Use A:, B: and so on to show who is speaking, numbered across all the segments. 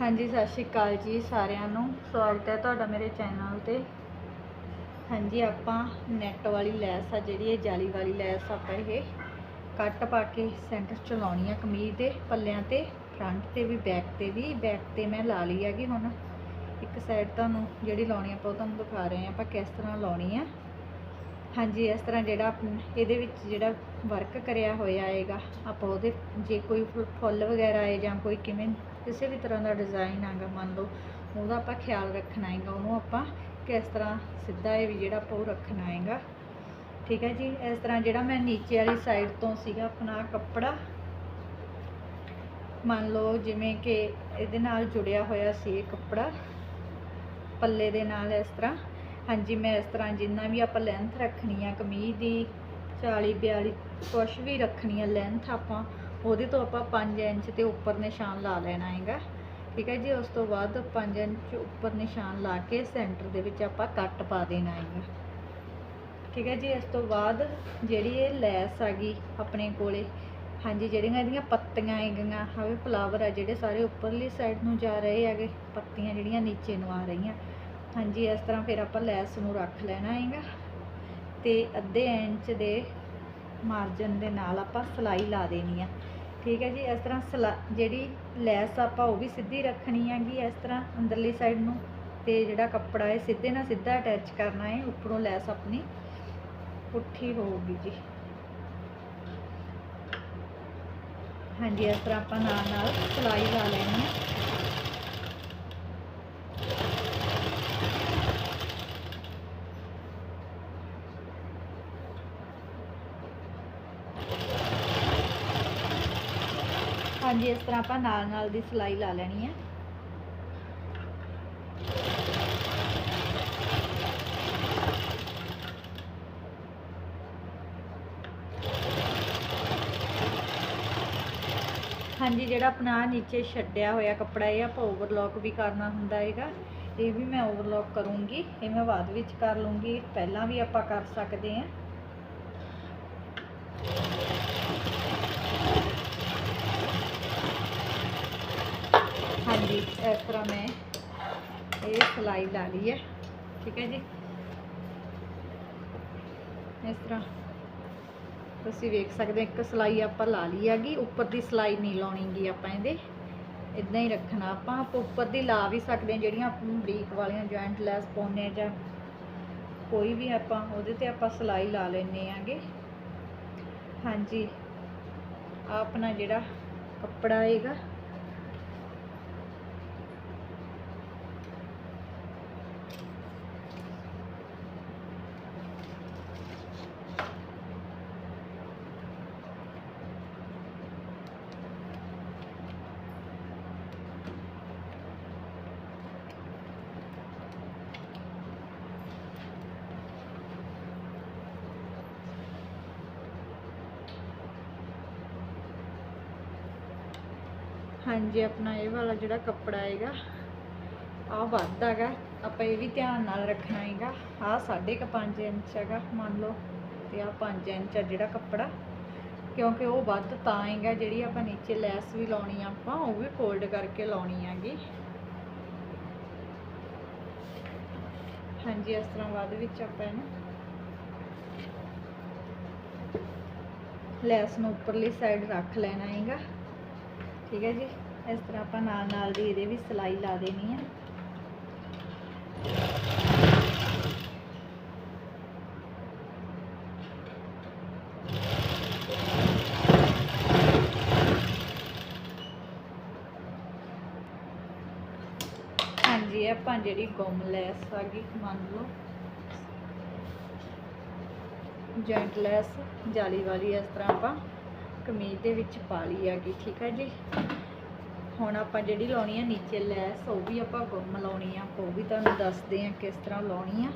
A: ਹਾਂਜੀ, ਸਤਿ ਸ਼੍ਰੀ ਅਕਾਲ ਜੀ ਸਾਰਿਆਂ ਨੂੰ। ਸਵਾਗਤ ਹੈ ਤੁਹਾਡਾ ਮੇਰੇ ਚੈਨਲ ਤੇ। ਹਾਂਜੀ, ਆਪਾਂ ਨੈਟ ਵਾਲੀ ਲੈਸ ਆ ਜਿਹੜੀ, ਇਹ ਜਾਲੀ ਵਾਲੀ ਲੈਸ ਆਪਾਂ ਇਹ ਕੱਟ ਪਾ ਕੇ ਸੈਂਟਰ ਚ ਲਾਉਣੀ ਆ ਕਮੀਜ਼ ਦੇ ਪੱਲਿਆਂ ਤੇ ਫਰੰਟ ਤੇ ਵੀ ਬੈਕ ਤੇ ਵੀ। ਬੈਕ ਤੇ ਮੈਂ ਲਾ ਲਈ ਹੈਗੀ ਹੁਣ। ਇੱਕ ਸਾਈਡ ਤੁਹਾਨੂੰ ਜਿਹੜੀ ਲਾਉਣੀ ਆਪਾਂ ਉਹ ਤੁਹਾਨੂੰ ਦਿਖਾ ਰਹੇ ਆ ਆਪਾਂ ਕਿਸ ਤਰ੍ਹਾਂ ਲਾਉਣੀ ਆ। ਹਾਂਜੀ, ਇਸ ਤਰ੍ਹਾਂ ਜਿਹੜਾ ਆਪ- ਇਹਦੇ ਵਿੱਚ ਜਿਹੜਾ ਵਰਕ ਕਰਿਆ ਹੋਇਆ ਆਏਗਾ ਆਪਾਂ ਉਹਦੇ, ਜੇ ਕੋਈ ਫੁ- ਫੁੱਲ ਵਗੈਰਾ ਆਏ ਜਾਂ ਕੋਈ ਕਿਵੇਂ ਕਿਸੇ ਵੀ ਤਰ੍ਹਾਂ ਦਾ ਡਿਜ਼ਾਈਨ ਆਗਾ ਮੰਨ ਲਓ, ਉਹਦਾ ਆਪਾਂ ਖਿਆਲ ਰੱਖਣਾ ਹੈਗਾ, ਉਹਨੂੰ ਆਪਾਂ ਕਿਸ ਤਰ੍ਹਾਂ ਸਿੱਧਾ ਇਹ ਵੀ ਜਿਹੜਾ ਆਪਾਂ ਉਹ ਰੱਖਣਾ ਹੈਗਾ। ਠੀਕ ਹੈ ਜੀ, ਇਸ ਤਰ੍ਹਾਂ ਜਿਹੜਾ ਮੈਂ ਨੀਚੇ ਵਾਲੀ ਸਾਈਡ ਤੋਂ ਸੀਗਾ ਆਪਣਾ ਕੱਪੜਾ, ਮੰਨ ਲਓ ਜਿਵੇਂ ਕਿ ਇਹਦੇ ਨਾਲ ਜੁੜਿਆ ਹੋਇਆ ਸੀ ਇਹ ਕੱਪੜਾ, ਪੱਲੇ ਦੇ ਨਾਲ ਇਸ ਤਰ੍ਹਾਂ। ਹਾਂਜੀ, ਮੈਂ ਇਸ ਤਰ੍ਹਾਂ ਜਿੰਨਾ ਵੀ ਆਪਾਂ ਲੈਂਥ ਰੱਖਣੀ ਆ, ਕਮੀਜ਼ ਦੀ 40 42 ਕੁਛ ਵੀ ਰੱਖਣੀ ਆ ਲੈਂਥ ਆਪਾਂ ਉਹਦੇ ਤੋਂ ਆਪਾਂ 5 ਇੰਚ ਤੇ ਉੱਪਰ ਨਿਸ਼ਾਨ ਲਾ ਲੈਣਾ ਹੈਗਾ। ਠੀਕ ਹੈ ਜੀ, ਉਸ ਤੋਂ ਬਾਅਦ 5 ਇੰਚ ਉੱਪਰ ਨਿਸ਼ਾਨ ਲਾ ਕੇ ਸੈਂਟਰ ਦੇ ਵਿੱਚ ਆਪਾਂ ਕੱਟ ਪਾ ਦੇਣਾ ਹੈਗਾ। ਠੀਕ ਹੈ ਜੀ, ਇਸ ਤੋਂ ਬਾਅਦ ਜਿਹੜੀ ਇਹ ਲੈਸ ਹੈਗੀ ਆਪਣੇ ਕੋਲੇ, ਹਾਂਜੀ, ਜਿਹੜੀਆਂ ਇਹਦੀਆਂ ਪੱਤੀਆਂ ਹੈਗੀਆਂ ਹਾਵੇ ਫਲਾਵਰ ਆ ਜਿਹੜੇ ਸਾਰੇ ਉੱਪਰਲੀ ਸਾਈਡ ਨੂੰ ਜਾ ਰਹੇ ਹੈਗੇ, ਪੱਤੀਆਂ ਜਿਹੜੀਆਂ ਨੀਚੇ ਨੂੰ ਆ ਰਹੀਆਂ। ਹਾਂਜੀ, ਇਸ ਤਰ੍ਹਾਂ ਫਿਰ ਆਪਾਂ ਲੈਸ ਨੂੰ ਰੱਖ ਲੈਣਾ ਹੈਗਾ ਤੇ ਅੱਧੇ ਇੰਚ ਦੇ ਮਾਰਜਨ ਦੇ ਨਾਲ ਆਪਾਂ ਸਲਾਈ ਲਾ ਦੇਣੀ ਆ। ਠੀਕ ਹੈ ਜੀ, ਇਸ ਤਰ੍ਹਾਂ ਸਲਾ, ਜਿਹੜੀ ਲੈਸ ਆਪਾਂ ਉਹ ਵੀ ਸਿੱਧੀ ਰੱਖਣੀ ਹੈਗੀ ਇਸ ਤਰ੍ਹਾਂ ਅੰਦਰਲੀ ਸਾਈਡ ਨੂੰ। ਤੇ ਜਿਹੜਾ ਕੱਪੜਾ ਹੈ ਸਿੱਧੇ ਨਾਲ ਸਿੱਧਾ ਅਟੈਚ ਕਰਨਾ ਹੈ, ਉੱਪਰੋਂ ਲੈਸ ਆਪਣੀ ਪੁੱਠੀ ਹੋਊਗੀ ਜੀ। ਹਾਂਜੀ, ਇਸ ਤਰ੍ਹਾਂ ਆਪਾਂ ਨਾਲ ਨਾਲ ਸਲਾਈ ਲਾ ਲੈਣੀ ਹੈ ਹਾਂਜੀ, ਇਸ ਤਰ੍ਹਾਂ ਆਪਾਂ ਨਾਲ ਨਾਲ ਦੀ ਸਿਲਾਈ ਲਾ ਲੈਣੀ ਹੈ ਹਾਂਜੀ, ਜਿਹੜਾ ਆਪਣਾ ਨੀਚੇ ਛੱਡਿਆ ਹੋਇਆ ਕੱਪੜਾ, ਇਹ ਆਪਾਂ ਓਵਰਲੌਕ ਵੀ ਕਰਨਾ ਹੁੰਦਾ ਹੈਗਾ। ਇਹ ਵੀ ਮੈਂ ਓਵਰਲੌਕ ਕਰੂੰਗੀ, ਇਹ ਮੈਂ ਬਾਅਦ ਵਿੱਚ ਕਰ ਲੂੰਗੀ। ਪਹਿਲਾਂ ਵੀ ਆਪਾਂ ਕਰ ਸਕਦੇ ਹਾਂ ਹਾਂਜੀ, ਇਸ ਤਰ੍ਹਾਂ ਮੈਂ ਇਹ ਸਲਾਈ ਲਾ ਲਈ ਹੈ। ਠੀਕ ਹੈ ਜੀ? ਇਸ ਤਰ੍ਹਾਂ ਤੁਸੀਂ ਵੇਖ ਸਕਦੇ ਇੱਕ ਸਲਾਈ ਆਪਾਂ ਲਾ ਲਈ ਹੈਗੀ, ਉੱਪਰ ਦੀ ਸਲਾਈ ਨਹੀਂ ਲਾਉਣੀਗੀ ਆਪਾਂ ਇਹਦੇ। ਇਦਾਂ ਹੀ ਰੱਖਣਾ ਆਪਾਂ ਆਪਾਂ ਉੱਪਰ ਦੀ ਲਾ ਵੀ ਸਕਦੇ ਹਾਂ, ਜਿਹੜੀਆਂ ਆਪਾਂ ਬਰੀਕ ਵਾਲੀਆਂ ਜੁਆਇੰਟ ਲੈਸ ਪਾਉਂਦੇ ਹਾਂ ਜਾਂ ਕੋਈ ਵੀ ਆਪਾਂ, ਉਹਦੇ ਤੇ ਆਪਾਂ ਸਲਾਈ ਲਾ ਲੈਨੇ ਆਂਗੇ ਹਾਂਜੀ ਆਪਣਾ ਜਿਹੜਾ ਕੱਪੜਾ ਹੈਗਾ ਹਾਂਜੀ, ਆਪਣਾ ਇਹ ਵਾਲਾ ਜਿਹੜਾ ਕੱਪੜਾ ਹੈਗਾ ਆ ਵੱਧ ਹੈਗਾ। ਆਪਾਂ ਇਹ ਵੀ ਧਿਆਨ ਨਾਲ ਰੱਖਣਾ ਹੈਗਾ। ਆ 5.5 ਇੰਚ ਹੈਗਾ, ਮੰਨ ਲਓ। ਤੇ ਆ 5 ਇੰਚ ਆ ਜਿਹੜਾ ਕੱਪੜਾ। ਕਿਉਂਕਿ ਉਹ ਵੱਧ ਤਾਂ ਹੈਗਾ, ਜਿਹੜੀ ਆਪਾਂ ਨੀਚੇ ਲੈਸ ਵੀ ਲਾਉਣੀ ਆ ਆਪਾਂ, ਉਹ ਵੀ ਫੋਲਡ ਕਰਕੇ ਲਾਉਣੀ ਹੈਗੀ। ਹਾਂਜੀ, ਇਸ ਤਰ੍ਹਾਂ ਬਾਅਦ ਵਿੱਚ ਆਪਾਂ ਇਹਨੂੰ ਲੈਸ ਨੂੰ ਉੱਪਰਲੀ ਸਾਈਡ ਰੱਖ ਲੈਣਾ ਹੈਗਾ। ਠੀਕ ਹੈ ਜੀ। ਇਸ ਤਰ੍ਹਾਂ ਆਪਾਂ ਨਾਲ ਨਾਲ ਦੀ ਇਹਦੇ ਵੀ ਸਲਾਈ ਲਾ ਦੇਣੀ ਹੈ। ਹਾਂਜੀ ਆਪਾਂ ਜਿਹੜੀ ਗੁੰਮ ਲੈਸ ਆਗੀ ਮੰਨ ਲਓ। ਜੈਂਟ ਲੈਸ ਜਾਲੀ ਵਾਲੀ ਇਸ ਤਰ੍ਹਾਂ ਆਪਾਂ ਕਮੀਜ਼ ਦੇ ਵਿੱਚ ਪਾ ਲਈ ਹੈਗੀ, ਠੀਕ ਹੈ ਜੀ? ਹੁਣ ਆਪਾਂ ਜਿਹੜੀ ਲਾਉਣੀ ਆ, ਨੀਚੇ ਲੈਸ, ਉਹ ਵੀ ਆਪਾਂ ਗੁੰਮ ਲਾਉਣੀ ਆ। ਉਹ ਵੀ ਤੁਹਾਨੂੰ ਦੱਸਦੇ ਆ ਕਿਸ ਤਰ੍ਹਾਂ ਲਾਉਣੀ ਆ।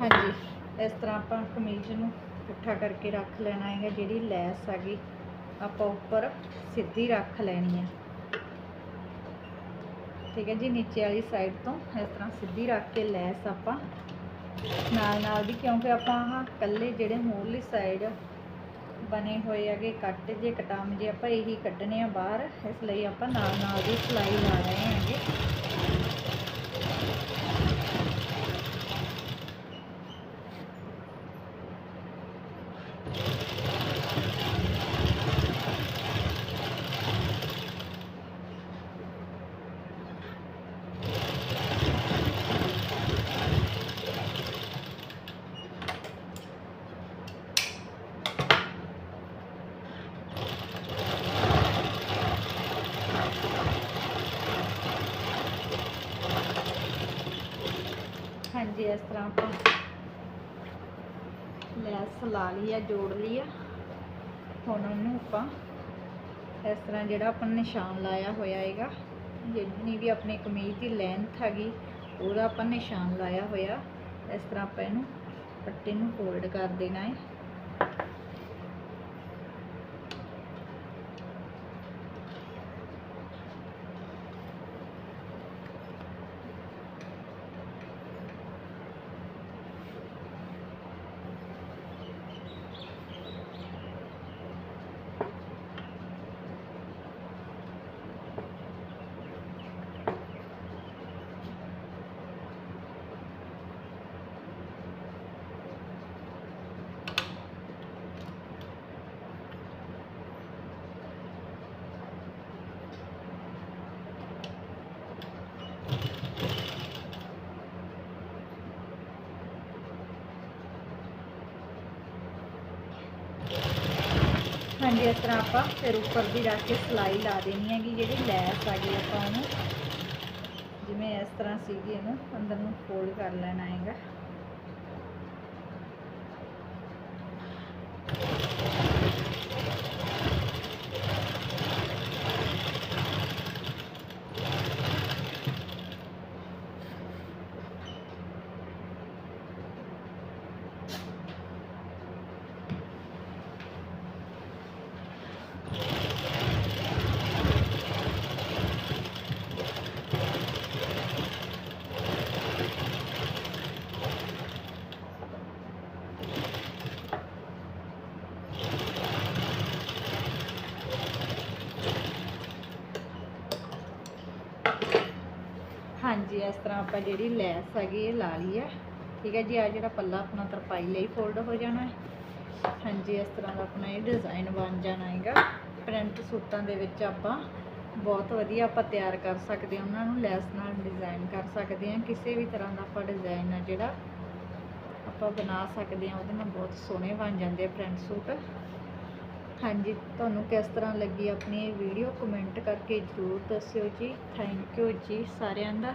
A: ਹਾਂਜੀ। ਇਸ ਤਰ੍ਹਾਂ ਆਪਾਂ ਕਮੀਜ਼ ਨੂੰ ਪੁੱਠਾ ਕਰਕੇ ਰੱਖ ਲੈਣਾ ਹੈਗਾ, ਜਿਹੜੀ ਲੈਸ ਹੈਗੀ, ਆਪਾਂ ਉੱਪਰ ਸਿੱਧੀ ਰੱਖ ਲੈਣੀ ਹੈ। ਠੀਕ ਹੈ ਜੀ, ਨੀਚੇ ਵਾਲੀ ਸਾਈਡ ਤੋਂ ਇਸ ਤਰ੍ਹਾਂ ਸਿੱਧੀ ਰੱਖ ਕੇ ਲੈਸ ਆਪਾਂ ਨਾਲ ਨਾਲ ਦੀ, ਕਿਉਂਕਿ ਆਪਾਂ ਆਹ ਇਕੱਲੇ ਜਿਹੜੇ ਮੂਹਰਲੀ ਸਾਈਡ ਬਣੇ ਹੋਏ ਹੈਗੇ, ਕੱਟ ਜੇ, ਕਟਾਮ ਜੇ, ਆਪਾਂ ਇਹੀ ਕੱਢਣੇ ਆ ਬਾਹਰ। ਇਸ ਲਈ ਆਪਾਂ ਨਾਲ ਨਾਲ ਦੀ ਸਿਲਾਈ ਲਾ ਰਹੇ ਹਾਂਗੇ। ਜੇ ਇਸ ਤਰ੍ਹਾਂ ਆਪਾਂ ਲੈਸ ਲਾ ਲਈ ਆ, ਜੋੜ ਲਈ ਆ। ਹੁਣ ਉਹਨੂੰ ਆਪਾਂ ਇਸ ਤਰ੍ਹਾਂ ਜਿਹੜਾ ਆਪਾਂ ਨਿਸ਼ਾਨ ਲਾਇਆ ਹੋਇਆ ਹੈਗਾ, ਜਿੰਨੀ ਵੀ ਆਪਣੀ ਕਮੀਜ਼ ਦੀ ਲੈਂਥ ਹੈਗੀ, ਉਹਦਾ ਆਪਾਂ ਨਿਸ਼ਾਨ ਲਾਇਆ ਹੋਇਆ। ਇਸ ਤਰ੍ਹਾਂ ਆਪਾਂ ਇਹਨੂੰ ਪੱਟੇ ਨੂੰ ਫੋਲਡ ਕਰ ਦੇਣਾ ਹੈ। ਹਾਂਜੀ, ਇਸ ਤਰ੍ਹਾਂ ਆਪਾਂ ਫਿਰ ਉੱਪਰ ਦੀ ਰੱਖ ਕੇ ਸਿਲਾਈ ਲਾ ਦੇਣੀ ਹੈਗੀ, ਜਿਹੜੀ ਲੈਸ ਆ ਗਈ ਆਪਾਂ ਉਹਨੂੰ, ਜਿਵੇਂ ਇਸ ਤਰ੍ਹਾਂ ਸੀਗੀ ਇਹਨੂੰ, ਅੰਦਰ ਨੂੰ ਫੋਲਡ ਕਰ ਲੈਣਾ ਹੈਗਾ ਹਾਂਜੀ ਇਸ ਤਰ੍ਹਾਂ ਆਪਾਂ ਜਿਹੜੀ ਲੈਸ ਹੈਗੀ ਇਹ ਲਾ ਲਈ ਹੈ ਠੀਕ ਹੈ ਜੀ ਆ ਜਿਹੜਾ ਪੱਲਾ ਆਪਣਾ ਤਰਪਾਈ ਲਈ ਫੋਲਡ ਹੋ ਜਾਣਾ ਹੈ। ਹਾਂਜੀ, ਇਸ ਤਰ੍ਹਾਂ ਦਾ ਆਪਣਾ ਇਹ ਡਿਜ਼ਾਈਨ ਬਣ ਜਾਣਾ ਹੈਗਾ। ਪ੍ਰਿੰਟ ਸੂਟਾਂ ਦੇ ਵਿੱਚ ਆਪਾਂ ਬਹੁਤ ਵਧੀਆ ਆਪਾਂ ਤਿਆਰ ਕਰ ਸਕਦੇ ਹਾਂ। ਉਹਨਾਂ ਨੂੰ ਲੈਸ ਨਾਲ ਡਿਜ਼ਾਈਨ ਕਰ ਸਕਦੇ ਹਾਂ। ਕਿਸੇ ਵੀ ਤਰ੍ਹਾਂ ਦਾ ਆਪਾਂ ਡਿਜ਼ਾਈਨ ਆ ਜਿਹੜਾ ਆਪਾਂ ਬਣਾ ਸਕਦੇ ਹਾਂ, ਉਹਦੇ ਨਾਲ ਬਹੁਤ ਸੋਹਣੇ ਬਣ ਜਾਂਦੇ ਆ ਪ੍ਰਿੰਟ ਸੂਟ। ਹਾਂਜੀ, ਤੁਹਾਨੂੰ ਕਿਸ ਤਰ੍ਹਾਂ ਲੱਗੀ ਆਪਣੀ ਇਹ ਵੀਡੀਓ ਕਮੈਂਟ ਕਰਕੇ ਜ਼ਰੂਰ ਦੱਸਿਓ ਜੀ। ਥੈਂਕ ਯੂ ਜੀ ਸਾਰਿਆਂ ਦਾ।